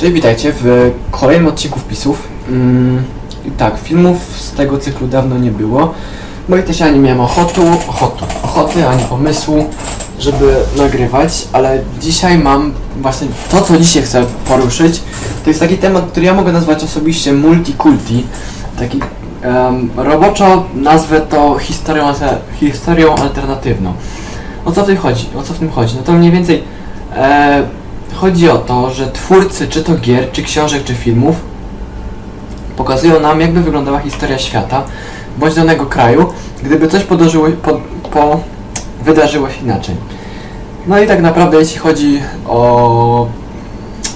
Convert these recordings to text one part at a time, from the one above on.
Cześć, witajcie w kolejnym odcinku wpisów. Mm, tak, filmów z tego cyklu dawno nie było, bo i też ja nie miałem ochotu, ochotu, ochoty ani pomysłu, żeby nagrywać, ale dzisiaj mam właśnie to, co dzisiaj chcę poruszyć. To jest taki temat, który ja mogę nazwać osobiście multikulti. Taki em, roboczo nazwę to historią, historią alternatywną. O co w tym chodzi? O co w tym chodzi? No to mniej więcej e, chodzi o to, że twórcy czy to gier, czy książek, czy filmów pokazują nam, jakby wyglądała historia świata bądź danego kraju, gdyby coś podążyło, po, po, wydarzyło się inaczej. No i tak naprawdę, jeśli chodzi o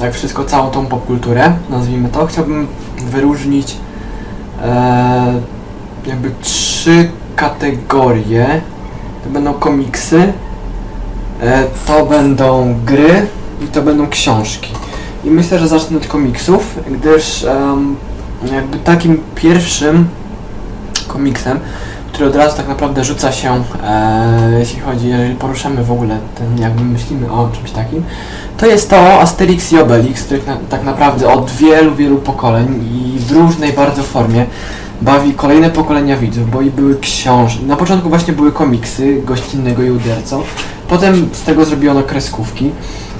tak wszystko, całą tą popkulturę, nazwijmy to, chciałbym wyróżnić e, jakby trzy kategorie. To będą komiksy, e, to będą gry i to będą książki. I myślę, że zacznę od komiksów, gdyż em, jakby takim pierwszym komiksem, który od razu tak naprawdę rzuca się, e, jeśli chodzi, jeżeli poruszamy w ogóle ten, jakby myślimy o czymś takim, to jest to Asterix i Obelix, który na, tak naprawdę od wielu, wielu pokoleń i w różnej bardzo formie bawi kolejne pokolenia widzów, bo i były książki. Na początku właśnie były komiksy gościnnego i udercą, potem z tego zrobiono kreskówki,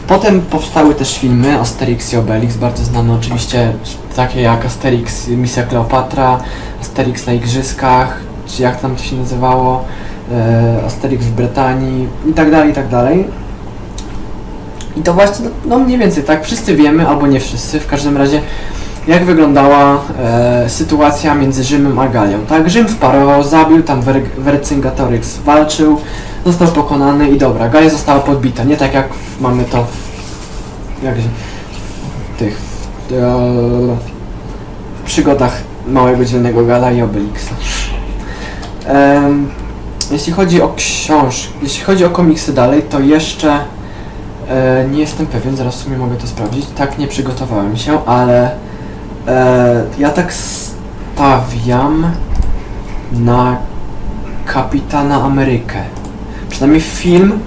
potem powstały też filmy Asterix i Obelix, bardzo znane oczywiście takie jak Asterix Misja Kleopatra, Asterix na Igrzyskach, czy jak tam to się nazywało, e, Asterix w Brytanii i tak dalej, i tak dalej. I to właśnie, no, mniej więcej tak, wszyscy wiemy, albo nie wszyscy, w każdym razie jak wyglądała e, sytuacja między Rzymem a Galią. Tak, Rzym wparował, zabił, tam Ver Vercingetorix walczył, został pokonany i dobra, Galia została podbita, nie tak jak mamy to w, jak w tych w, e, w przygodach Małego Dzielnego Gala i Obelixa. Em, jeśli chodzi o książ, jeśli chodzi o komiksy dalej, to jeszcze e, nie jestem pewien, zaraz w sumie mogę to sprawdzić. Tak nie przygotowałem się, ale e, ja tak stawiam na Kapitana Amerykę. Przynajmniej film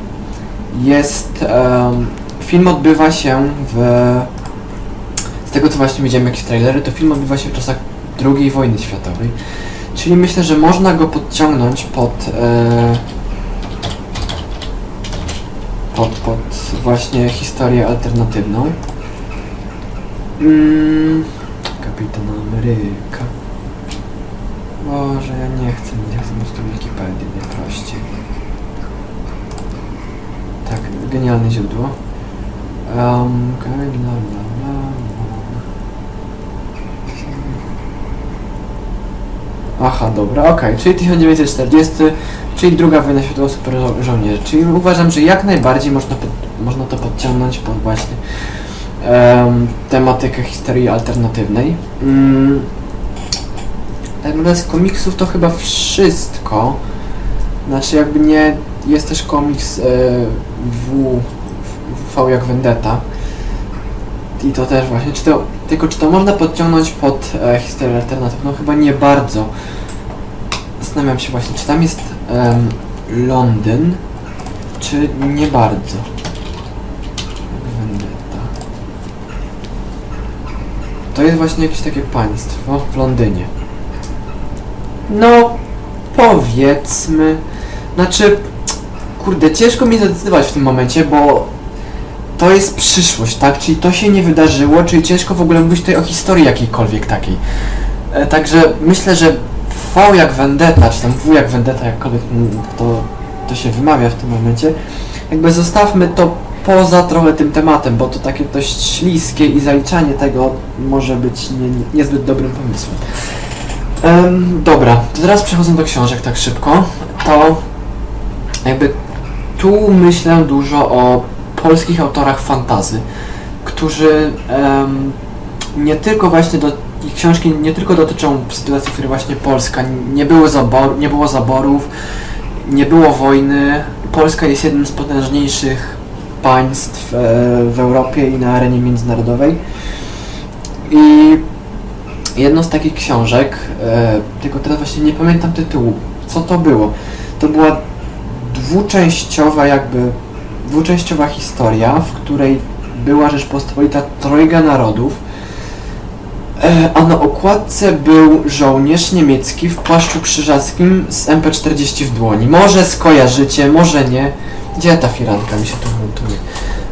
jest. em, film odbywa się w. Z tego co właśnie widziałem jakieś trailery, to film odbywa się w czasach II wojny światowej. Czyli myślę, że można go podciągnąć pod. E, pod, pod właśnie historię alternatywną. Mm, Kapitan Ameryka. Boże, ja nie chcę, nie chcę po prostu Wikipedii, najprościej. Tak, genialne źródło. Um, okej, la, la, la, la. Aha, dobra, okej, czyli 1940, czyli druga wojna światowa super żo- żołnierzy. Czyli uważam, że jak najbardziej można, można to podciągnąć pod właśnie em, tematykę historii alternatywnej. Mm, tak naprawdę z komiksów to chyba wszystko. Znaczy jakby nie... Jest też komiks e, w, w jak Vendetta. I to też właśnie, czy to, tylko czy to można podciągnąć pod e, historię alternatywną? Chyba nie bardzo. Zastanawiam się właśnie, czy tam jest Londyn, czy nie bardzo. Vendetta. To jest właśnie jakieś takie państwo w Londynie. No, powiedzmy. Znaczy, kurde, ciężko mi zadecydować w tym momencie, bo to jest przyszłość, tak? Czyli to się nie wydarzyło, czyli ciężko w ogóle mówić tutaj o historii jakiejkolwiek takiej. E, także myślę, że V jak Vendetta, czy tam W jak Vendetta, jakkolwiek to, to się wymawia w tym momencie, jakby zostawmy to poza trochę tym tematem, bo to takie dość śliskie i zaliczanie tego może być nie, nie, niezbyt dobrym pomysłem. Em, dobra, to teraz przechodząc do książek tak szybko, to jakby tu myślę dużo o polskich autorach fantazy, którzy nie tylko właśnie do ich książki nie tylko dotyczą sytuacji, w której właśnie Polska nie było, zabor, nie było zaborów, nie było wojny. Polska jest jednym z potężniejszych państw e, w Europie i na arenie międzynarodowej. I jedną z takich książek, e, tylko teraz właśnie nie pamiętam tytułu, co to było. To była dwuczęściowa jakby, dwuczęściowa historia, w której była Rzeczpospolita Trojga Narodów, e, a na okładce był żołnierz niemiecki w płaszczu krzyżackim z MP40 w dłoni. Może skojarzycie, może nie. Gdzie ta firanka mi się tu montuje?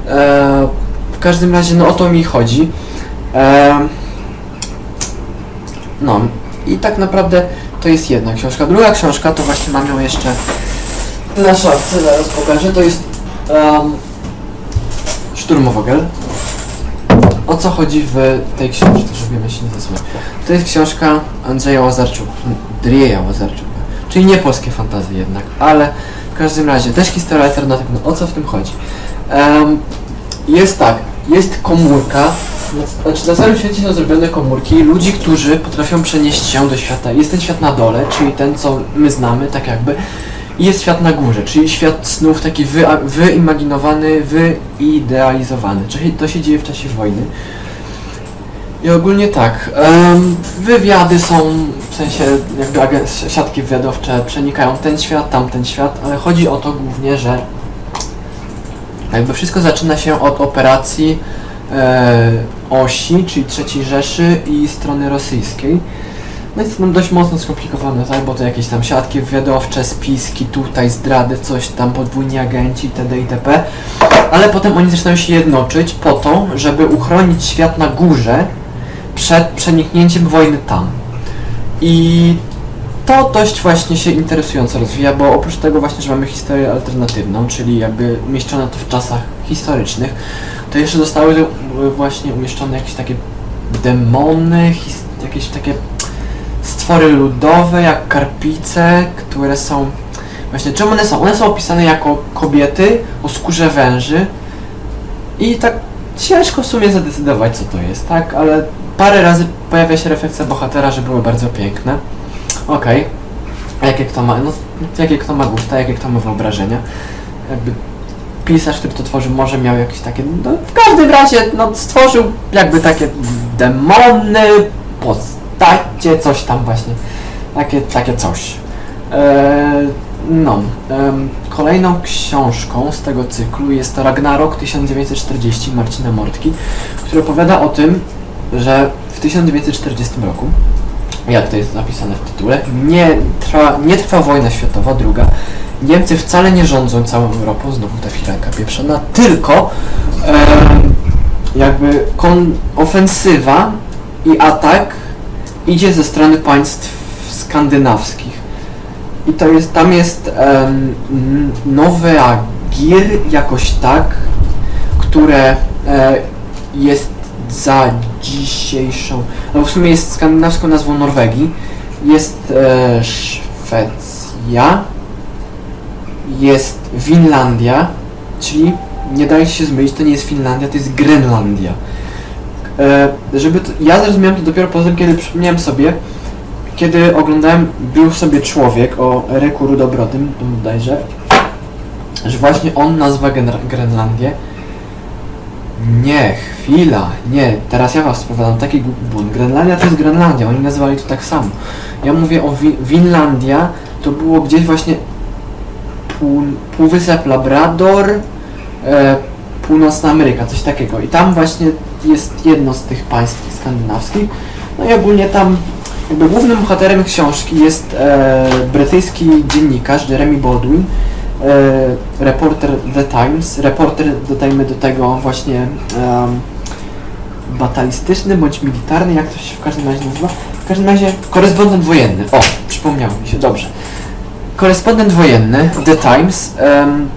E, w każdym razie, no o to mi chodzi. E, no i tak naprawdę to jest jedna książka. Druga książka to właśnie mam ją jeszcze na szafce, zaraz pokażę. To jest um, Szturmowogel. O co chodzi w tej książce, żeby się nie zasłonić? To jest książka Andrzeja Łazarczuka, Drieja Łazarczuka, czyli nie polskie fantazje jednak, ale w każdym razie też historia alternatywna. O co w tym chodzi? Em, jest tak, jest komórka, znaczy na całym świecie są zrobione komórki ludzi, którzy potrafią przenieść się do świata. Jest ten świat na dole, czyli ten, co my znamy, tak jakby, i jest świat na górze, czyli świat snów taki wy, wyimaginowany, wyidealizowany. Czyli to się dzieje w czasie wojny. I ogólnie tak, em, wywiady są, w sensie jakby siatki wywiadowcze przenikają ten świat, tamten świat, ale chodzi o to głównie, że jakby wszystko zaczyna się od operacji e, osi, czyli III Rzeszy i strony rosyjskiej. No jest to dość mocno skomplikowane, tak? Bo to jakieś tam siatki wywiadowcze, spiski, tutaj zdrady, coś tam, podwójni agenci, itd. itp. Ale potem oni zaczynają się jednoczyć po to, żeby uchronić świat na górze przed przeniknięciem wojny tam. I to dość właśnie się interesująco rozwija, bo oprócz tego właśnie, że mamy historię alternatywną, czyli jakby umieszczone to w czasach historycznych, to jeszcze zostały właśnie umieszczone jakieś takie demony, jakieś takie stwory ludowe, jak karpice, które są... Właśnie, czym one są? One są opisane jako kobiety o skórze węży i tak ciężko w sumie zadecydować, co to jest, tak? Ale parę razy pojawia się refleksja bohatera, że były bardzo piękne. Okej. A jakie kto ma, no, jakie kto ma gusta, jakie kto ma wyobrażenia. Jakby pisarz, który to tworzył, może miał jakieś takie, no, w każdym razie, no, stworzył jakby takie demony, postacie, coś tam właśnie. Takie, takie coś. Eee, no, kolejną książką z tego cyklu jest Ragnarok 1940 Marcina Mortki, który opowiada o tym, że w 1940 roku jak to jest napisane w tytule, nie trwa, nie trwa wojna światowa, druga. Niemcy wcale nie rządzą całą Europą, znowu ta firanka pieprzona, tylko em, jakby ofensywa i atak idzie ze strony państw skandynawskich. I to jest, tam jest n- nowe Agir, jakoś tak, które e, jest za dzisiejszą, no w sumie jest skandynawską nazwą Norwegii, jest e, Szwecja, jest Winlandia, czyli nie daje się zmylić, to nie jest Finlandia, to jest Grenlandia. E, żeby to, ja zrozumiałem to dopiero po tym, kiedy przypomniałem sobie, kiedy oglądałem Był sobie człowiek o Eryku Rudobrodym, bodajże, że właśnie on nazwa Grenlandię nie, chwila, nie, teraz ja was spowiadam, taki błąd. Grenlandia to jest Grenlandia, oni nazywali to tak samo. Ja mówię o Wi- Winlandia, to było gdzieś właśnie pół, Półwysep Labrador, e, Północna Ameryka, coś takiego. I tam właśnie jest jedno z tych państw skandynawskich. No i ogólnie tam jakby głównym bohaterem książki jest e, brytyjski dziennikarz Jeremy Baldwin, e, reporter The Times, reporter dodajmy do tego właśnie em, batalistyczny bądź militarny, jak to się w każdym razie nazywa. W każdym razie korespondent wojenny. O, przypomniało mi się, dobrze. Korespondent wojenny The Times em,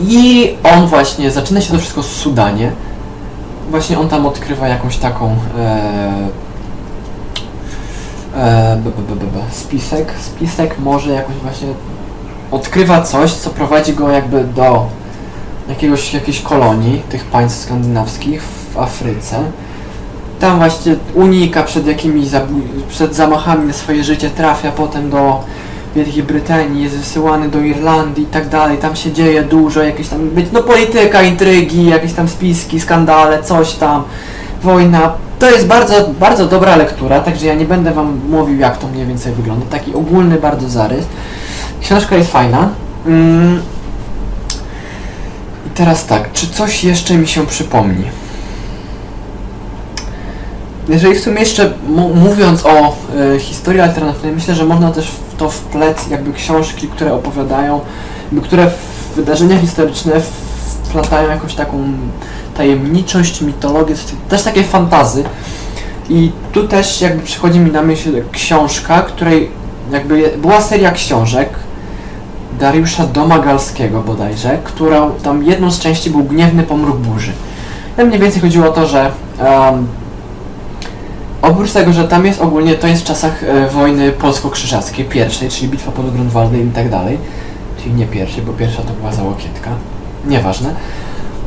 i on właśnie, zaczyna się to wszystko w Sudanie. Właśnie on tam odkrywa jakąś taką e, e, b, b, b, spisek, spisek może jakoś właśnie odkrywa coś, co prowadzi go jakby do jakiegoś, jakiejś kolonii tych państw skandynawskich w Afryce. Tam właśnie unika przed jakimiś przed zamachami na swoje życie, trafia potem do Wielkiej Brytanii, jest wysyłany do Irlandii i tak dalej. Tam się dzieje dużo, jakieś tam no polityka, intrygi, jakieś tam spiski, skandale, coś tam, wojna. To jest bardzo, bardzo dobra lektura, także ja nie będę wam mówił jak to mniej więcej wygląda. Taki ogólny bardzo zarys. Książka jest fajna. Mm. I teraz tak, czy coś jeszcze mi się przypomni? Jeżeli w sumie jeszcze mówiąc o e, historii alternatywnej, myślę, że można też w to wplec jakby książki, które opowiadają, jakby które w wydarzenia historyczne wplatają jakąś taką tajemniczość, mitologię, też takie fantazy. I tu też jakby przychodzi mi na myśl książka, której jakby była seria książek Dariusza Domagalskiego bodajże, która tam jedną z części był Gniewny Pomruk Burzy. Tam mniej więcej chodziło o to, że em, oprócz tego, że tam jest ogólnie, to jest w czasach e, wojny polsko-krzyżackiej, pierwszej, czyli bitwa pod Grunwaldem i tak dalej, czyli nie pierwszej, bo pierwsza to była Załokietka, nieważne.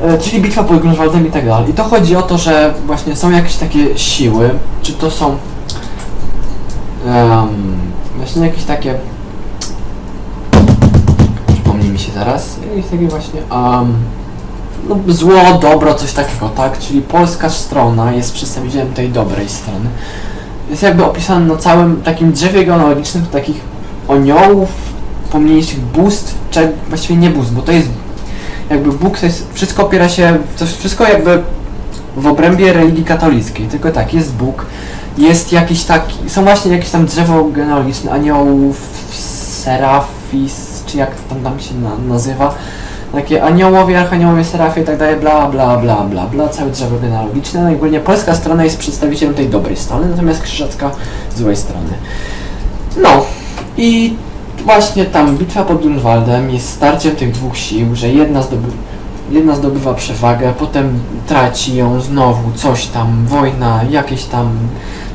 E, Czyli bitwa pod Grunwaldem i tak dalej. I to chodzi o to, że właśnie są jakieś takie siły, czy to są em, właśnie jakieś takie przypomnij mi się zaraz, jakieś takie właśnie em, no, zło, dobro, coś takiego, tak? Czyli polska strona jest przedstawicielem tej dobrej strony. Jest jakby opisane na całym takim drzewie genealogicznym takich aniołów, pomniejszych bóstw, czy właściwie nie bóstw, bo to jest jakby Bóg to jest, wszystko opiera się, to wszystko jakby w obrębie religii katolickiej, tylko tak, jest Bóg, jest jakiś taki, są właśnie jakieś tam drzewo genealogiczne aniołów, serafis, czy jak tam tam się na, nazywa, takie aniołowie, archaniołowie, serafie i tak dalej, bla, bla, bla, bla, bla, całe drzewo genealogiczne, no i ogólnie polska strona jest przedstawicielem tej dobrej strony, natomiast krzyżacka złej strony. No, i właśnie tam bitwa pod Grunwaldem jest starciem tych dwóch sił, że jedna, zdoby, jedna zdobywa przewagę, potem traci ją znowu, coś tam, wojna, jakieś tam,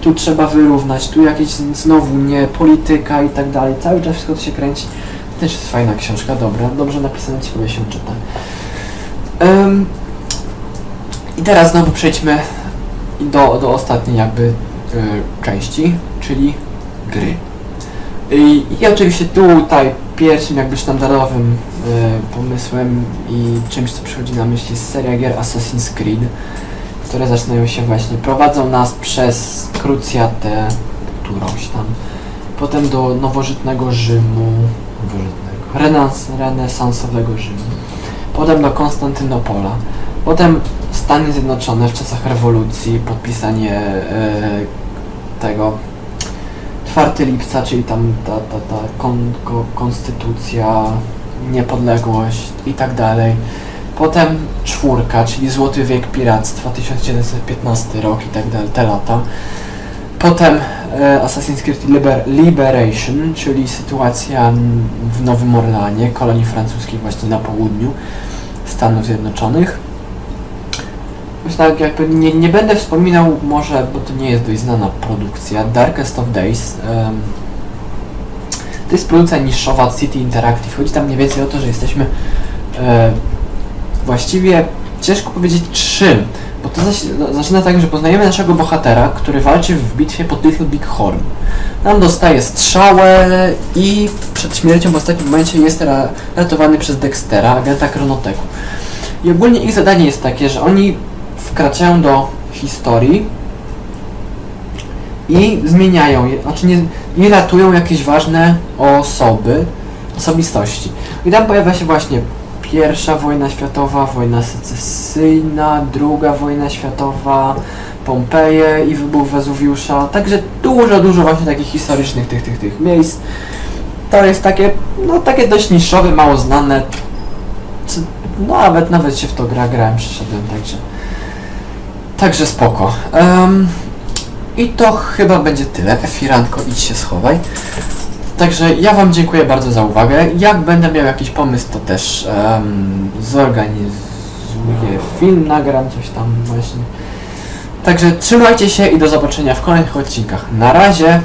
tu trzeba wyrównać, tu jakieś znowu nie, polityka i tak dalej, cały czas wszystko to się kręci. Też jest fajna książka, dobra, dobrze napisana, ciekawie się czyta. Ym, I teraz znowu przejdźmy do, do ostatniej jakby y, części, czyli gry. I, I oczywiście tutaj pierwszym jakby sztandarowym y, pomysłem i czymś co przychodzi na myśl jest seria gier Assassin's Creed, które zaczynają się właśnie, prowadzą nas przez krucjatę którąś tam, potem do nowożytnego Rzymu, nowożytnego, renans, renesansowego Rzymu, potem do Konstantynopola, potem Stany Zjednoczone w czasach rewolucji, podpisanie e, tego 4 lipca, czyli tam ta, ta, ta kon, ko, konstytucja, niepodległość i tak dalej. Potem czwórka, czyli Złoty Wiek Piractwa, 1915 rok i tak dalej, te lata. Potem e, Assassin's Creed Liber, Liberation, czyli sytuacja w Nowym Orleanie, kolonii francuskiej właśnie na południu Stanów Zjednoczonych. Już tak jakby nie, nie będę wspominał może, bo to nie jest dość znana produkcja, Darkest of Days. to jest produkcja niszowa City Interactive. Chodzi tam mniej więcej o to, że jesteśmy e, właściwie ciężko powiedzieć czym, bo to zaś- zaczyna tak, że poznajemy naszego bohatera, który walczy w bitwie pod Little Big Horn. Tam dostaje strzałę i przed śmiercią w ostatnim momencie jest ra- ratowany przez Dextera, agenta Chronoteku. I ogólnie ich zadanie jest takie, że oni wkraczają do historii i zmieniają znaczy nie, nie ratują jakieś ważne osoby, osobistości. I tam pojawia się właśnie pierwsza wojna światowa, wojna secesyjna, druga wojna światowa, Pompeje i wybuch Wezuwiusza, także dużo, dużo właśnie takich historycznych tych, tych, tych miejsc. To jest takie, no takie dość niszowe, mało znane. No nawet, nawet się w to gra, grałem, przeszedłem, także... Także spoko. Em, I to chyba będzie tyle. Efiranko, idź się schowaj. Także ja Wam dziękuję bardzo za uwagę. Jak będę miał jakiś pomysł, to też em, zorganizuję film, nagram coś tam właśnie. Także trzymajcie się i do zobaczenia w kolejnych odcinkach. Na razie!